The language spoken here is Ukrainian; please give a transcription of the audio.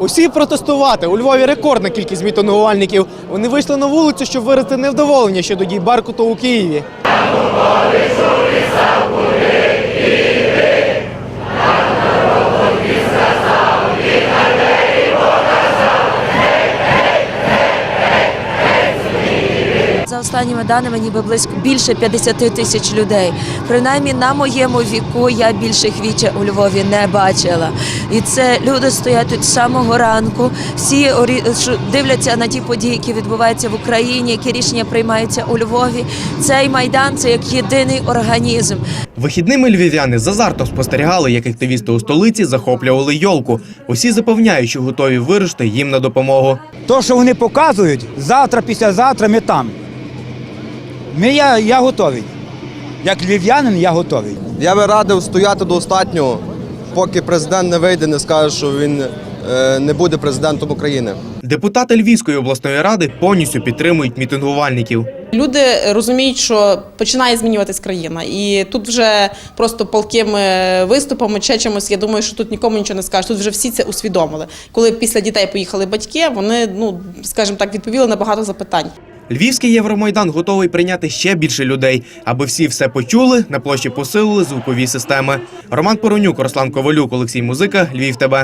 Усі протестувати. У Львові рекордна кількість мітингувальників. Вони вийшли на вулицю, щоб виразити невдоволення щодо дій баркуту у Києві. За останніми даними, ніби близько більше 50 тисяч людей. Принаймні на моєму віку я більших віча у Львові не бачила. І це люди стоять тут з самого ранку. Всі дивляться на ті події, які відбуваються в Україні, які рішення приймаються у Львові. Цей майдан це як єдиний організм. Вихідними львів'яни з азартом спостерігали, як активісти у столиці захоплювали йолку. Усі запевняють, що готові вирушити їм на допомогу. То, що вони показують, завтра, післязавтра ми там. Ми, я, я готовий. Як львів'янин, я готовий. Я би радив стояти до останнього, поки президент не вийде, не скаже, що він е, не буде президентом України. Депутати Львівської обласної ради повністю підтримують мітингувальників. Люди розуміють, що починає змінюватись країна, і тут вже просто палкими виступами чи чимось. Я думаю, що тут нікому нічого не скажуть. Тут вже всі це усвідомили. Коли після дітей поїхали батьки, вони ну скажімо так відповіли на багато запитань. Львівський Євромайдан готовий прийняти ще більше людей, аби всі все почули. На площі посилили звукові системи. Роман Поронюк, Руслан Ковалюк, Олексій Музика, Львів ТБ.